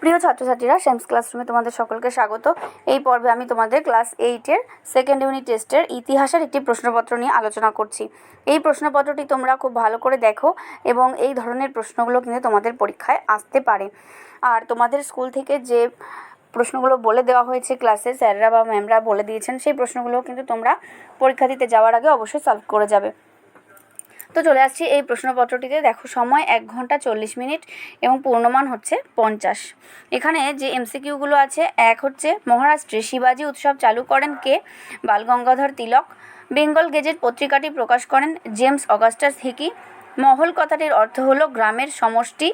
প্রিয় ছাত্রছাত্রীরা সেমস ক্লাসরুমে তোমাদের সকলকে স্বাগত। এই পর্বে আমি তোমাদের ক্লাস এইটের সেকেন্ড ইউনিট টেস্টের ইতিহাসের একটি প্রশ্নপত্র নিয়ে আলোচনা করছি। এই প্রশ্নপত্রটি তোমরা খুব ভালো করে দেখো এবং এই ধরনের প্রশ্নগুলো কিন্তু তোমাদের পরীক্ষায় আসতে পারে। আর তোমাদের স্কুল থেকে যে প্রশ্নগুলো বলে দেওয়া হয়েছে ক্লাসে স্যাররা বা ম্যামরা বলে দিয়েছেন, সেই প্রশ্নগুলো কিন্তু তোমরা পরীক্ষা দিতে যাওয়ার আগে অবশ্যই সলভ করে যাবে। তো চলে আসছি এই প্রশ্নপত্রটিতে। দেখো, সময় এক ঘণ্টা চল্লিশ মিনিট এবং পূর্ণমান হচ্ছে পঞ্চাশ। এখানে যে এমসিকিউগুলো আছে, এক হচ্ছে মহারাষ্ট্রে শিবাজি উৎসব চালু করেন কে? বালগঙ্গাধর তিলক। বেঙ্গল গেজেট পত্রিকাটি প্রকাশ করেন জেমস অগাস্টাস হিকি। মহল কথাটির অর্থ হলো গ্রামের সমষ্টি।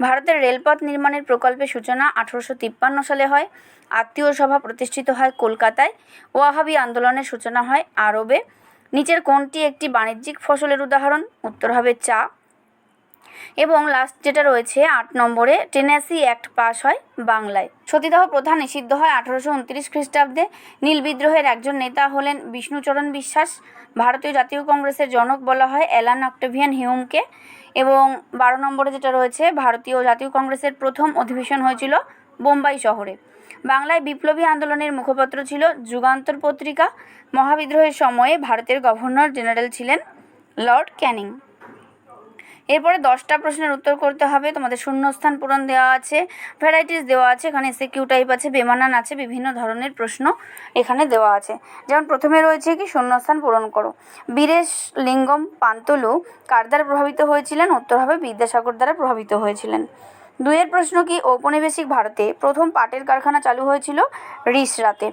ভারতের রেলপথ নির্মাণের প্রকল্পের সূচনা আঠারোশো তিপ্পান্ন সালে হয়। আত্মীয় সভা প্রতিষ্ঠিত হয় কলকাতায়। ওয়াহাবি আন্দোলনের সূচনা হয় আরবে। নিচের কোনটি একটি বাণিজ্যিক ফসলের উদাহরণ, উত্তর হবে চা। এবং লাস্ট যেটা রয়েছে, আট নম্বরে টেনেসি অ্যাক্ট পাস হয় বাংলায়। সতীদাহ প্রথা নিষিদ্ধ হয় আঠারোশো উনত্রিশ খ্রিস্টাব্দে। নীল বিদ্রোহের একজন নেতা হলেন বিষ্ণুচরণ বিশ্বাস। ভারতীয় জাতীয় কংগ্রেসের জনক বলা হয় অ্যালান অক্টেভিয়ান হিউমকে এবং বারো নম্বরে যেটা রয়েছে, ভারতীয় জাতীয় কংগ্রেসের প্রথম অধিবেশন হয়েছিল বোম্বাই শহরে। বাংলায় বিপ্লবী আন্দোলনের মুখপত্র ছিল যুগান্তর পত্রিকা। মহাবিদ্রোহের সময়ে ভারতের গভর্নর জেনারেল ছিলেন লর্ড ক্যানিং। এরপরে দশটা প্রশ্নের উত্তর করতে হবে। তোমাদের শূন্যস্থান পূরণ দেওয়া আছে, ভ্যারাইটিস দেওয়া আছে, এখানে এসিকিউ টাইপ আছে, বেমানান আছে, বিভিন্ন ধরনের প্রশ্ন এখানে দেওয়া আছে। যেমন প্রথমে রয়েছে কি, শূন্যস্থান পূরণ করো। বীরেশ লিঙ্গম পান্তলু কার দ্বারা প্রভাবিত হয়েছিলেন? উত্তর হবে বিদ্যাসাগর দ্বারা প্রভাবিত হয়েছিলেন। দুইয়ের প্রশ্ন কি ঔপনিবেশিক ভারতে প্রথম পাটের কারখানা চালু হয়েছিল রিসরাতে?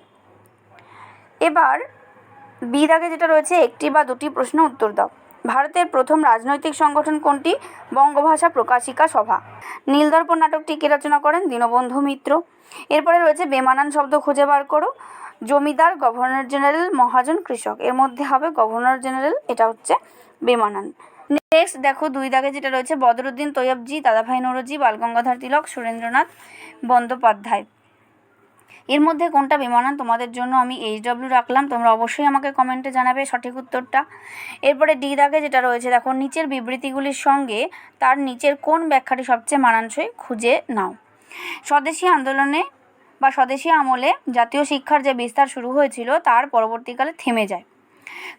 এবার বি দাগে যেটা রয়েছে, একটি বা দুটি প্রশ্ন উত্তর দাও। ভারতের প্রথম রাজনৈতিক সংগঠন কোনটি? বঙ্গভাষা প্রকাশিকা সভা। নীলদর্পণ নাটকটি কে রচনা করেন? দীনবন্ধু মিত্র। এরপরে রয়েছে, বেমানান শব্দ খুঁজে বার করো। জমিদার, গভর্নর জেনারেল, মহাজন, কৃষক। এর মধ্যে হবে গভর্নর জেনারেল, এটা হচ্ছে বেমানান। নেক্সট দেখো, দুই দাগে যেটা রয়েছে, বদরুদ্দিন তৈয়বজি দাদাভাই নৌরজি বালগঙ্গাধর তিলক, সুরেন্দ্রনাথ বন্দ্যোপাধ্যায়। এর মধ্যে কোনটা বেমানান তোমাদের জন্য আমি এইচ ডব্লিউ রাখলাম, তোমরা অবশ্যই আমাকে কমেন্টে জানাবে সঠিক উত্তরটা। এরপরে ডি দাগে যেটা রয়েছে, দেখো, নিচের বিবৃতিগুলির সঙ্গে তার নিচের কোন ব্যাখ্যাটি সবচেয়ে মানানসই খুঁজে নাও। স্বদেশী আন্দোলনে বা স্বদেশী আমলে জাতীয় শিক্ষার যে বিস্তার শুরু হয়েছিল, তার পরবর্তীকালে থেমে যায়।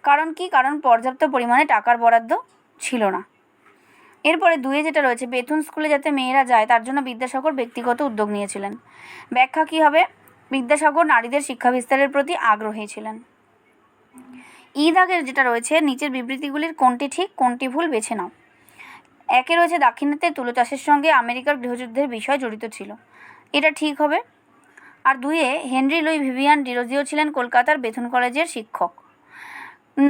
কারণ কি? কারণ পর্যাপ্ত পরিমাণে টাকার বরাদ্দ ছিল না। এরপরে দুয়ে যেটা রয়েছে, বেথুন স্কুলে যাতে মেয়েরা যায়, তার জন্য বিদ্যাসাগর ব্যক্তিগত উদ্যোগ নিয়েছিলেন। ব্যাখ্যা কী হবে? বিদ্যাসাগর নারীদের শিক্ষা বিস্তারের প্রতি আগ্রহী ছিলেন। ঈদ আগের যেটা রয়েছে, নিচের বিবৃতিগুলির কোনটি ঠিক, কোনটি ভুল বেছে নাও। একে রয়েছে দাক্ষিণাত্যের তুলো চাষের সঙ্গে আমেরিকার গৃহযুদ্ধের বিষয় জড়িত ছিল। এটা ঠিক হবে? আর দুয়ে, হেনরি লুই ভিভিয়ান ডিরোজিও ছিলেন কলকাতার বেথুন কলেজের শিক্ষক।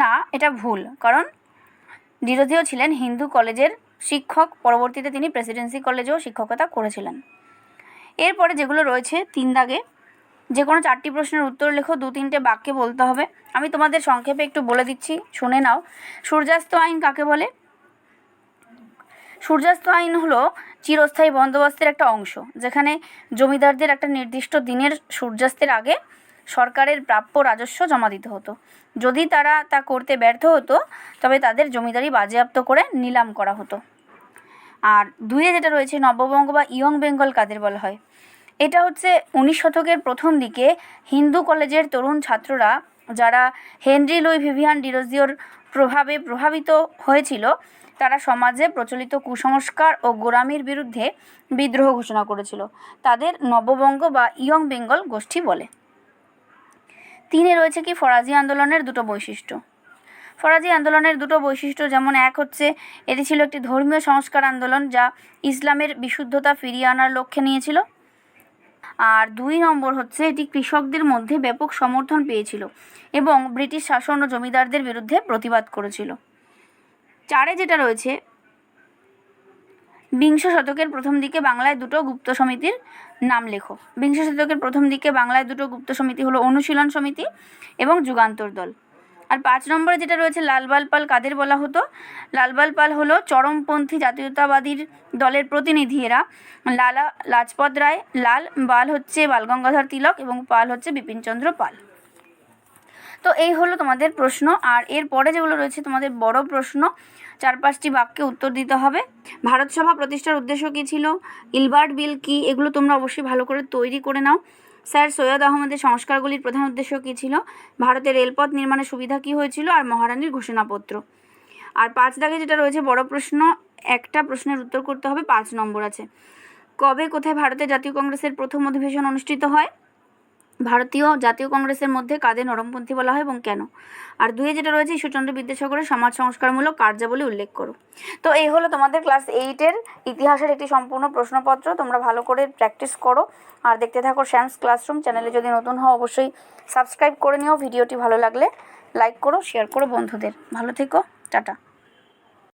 না, এটা ভুল, কারণ ডিরোজিও ছিলেন হিন্দু কলেজের শিক্ষক। পরবর্তীতে তিনি প্রেসিডেন্সি কলেজেও শিক্ষকতা করেছিলেন। এরপরে যেগুলো রয়েছে তিন দাগে, যে কোনো চারটি প্রশ্নের উত্তর লেখো, দু তিনটে বাক্যে বলতে হবে। আমি তোমাদের সংক্ষেপে একটু বলে দিচ্ছি, শুনে নাও। সূর্যাস্ত আইন কাকে বলে? সূর্যাস্ত আইন হলো চিরস্থায়ী বন্দোবস্তের একটা অংশ, যেখানে জমিদারদের একটা নির্দিষ্ট দিনের সূর্যাস্তের আগে সরকারের প্রাপ্য রাজস্ব জমা দিতে হতো। যদি তারা তা করতে ব্যর্থ হতো, তবে তাদের জমিদারি বাজেয়াপ্ত করে নিলাম করা হতো। আর দুয়ে যেটা রয়েছে, নববঙ্গ বা ইয়ং বেঙ্গল কাদের বলা হয়? এটা হচ্ছে উনিশ শতকের প্রথম দিকে হিন্দু কলেজের তরুণ ছাত্ররা, যারা হেনরি লুই ভিভিয়ান ডিরোজিওর প্রভাবে প্রভাবিত হয়েছিল, তারা সমাজে প্রচলিত কুসংস্কার ও গোরামির বিরুদ্ধে বিদ্রোহ ঘোষণা করেছিল। তাদের নববঙ্গ বা ইয়ং বেঙ্গল গোষ্ঠী বলে। তিনে রয়েছে কি ফরাজি আন্দোলনের দুটো বৈশিষ্ট্য। ফরাজি আন্দোলনের দুটো বৈশিষ্ট্য যেমন এক হচ্ছে এটি ছিল একটি ধর্মীয় সংস্কার আন্দোলন যা ইসলামের বিশুদ্ধতা ফিরিয়ে আনার লক্ষ্যে নিয়েছিল। আর দুই নম্বর হচ্ছে এটি কৃষকদের মধ্যে ব্যাপক সমর্থন পেয়েছিল এবং ব্রিটিশ শাসন ও জমিদারদের বিরুদ্ধে প্রতিবাদ করেছিল। চারে যেটা রয়েছে বিংশ শতকের প্রথম দিকে বাংলায় দুটো গুপ্ত সমিতির নাম লেখো। বিংশ শতকের প্রথম দিকে বাংলায় দুটো গুপ্ত সমিতি হলো অনুশীলন সমিতি এবং যুগান্তর দল। আর পাঁচ নম্বরে যেটা রয়েছে, লালবাল পাল কাদের বলা হতো? লালবাল পাল হলো চরমপন্থী জাতীয়তাবাদীর দলের প্রতিনিধি এরা। লালা, লাজপত রায়, লাল, বাল হচ্ছে বালগঙ্গাধর তিলক এবং পাল হচ্ছে বিপিনচন্দ্র পাল। তো এই হলো তোমাদের প্রশ্ন। আর এর পরে যেগুলো রয়েছে, তোমাদের বড় প্রশ্ন চার পাঁচটি বাক্যে উত্তর দিতে হবে। ভারত সভা প্রতিষ্ঠার উদ্দেশ্য কী ছিল? ইলবার্ট বিল কি? এগুলো তোমরা অবশ্যই ভালো করে তৈরি করে নাও। স্যার, সৈয়দ আহমদের সংস্কারগুলির প্রধান উদ্দেশ্য কী ছিল? ভারতের রেলপথ নির্মাণের সুবিধা কী হয়েছিল আর মহারানীর ঘোষণাপত্র? আর পাঁচ দাগে যেটা রয়েছে, বড় প্রশ্ন, একটা প্রশ্নের উত্তর করতে হবে, পাঁচ নম্বর আছে। কবে কোথায় ভারতের জাতীয় কংগ্রেসের প্রথম অধিবেশন অনুষ্ঠিত হয়? ভারতীয় জাতীয় কংগ্রেসের মধ্যে কাদের নরমপন্থী বলা হয় এবং কেন? আর দুয়ে যেটা রয়েছে, ঈশ্বরচন্দ্র বিদ্যাসাগরের সমাজ সংস্কারমূলক কার্যাবলী উল্লেখ করো। তো এই হলো তোমাদের ক্লাস এইটের ইতিহাসের একটি সম্পূর্ণ প্রশ্নপত্র। তোমরা ভালো করে প্র্যাকটিস করো। আর দেখতে থাকো শ্যামস ক্লাসরুম চ্যানেলে যদি নতুন হও, অবশ্যই সাবস্ক্রাইব করে নিও। ভিডিওটি ভালো লাগলে লাইক করো শেয়ার করো বন্ধুদের। ভালো থেকো, টাটা।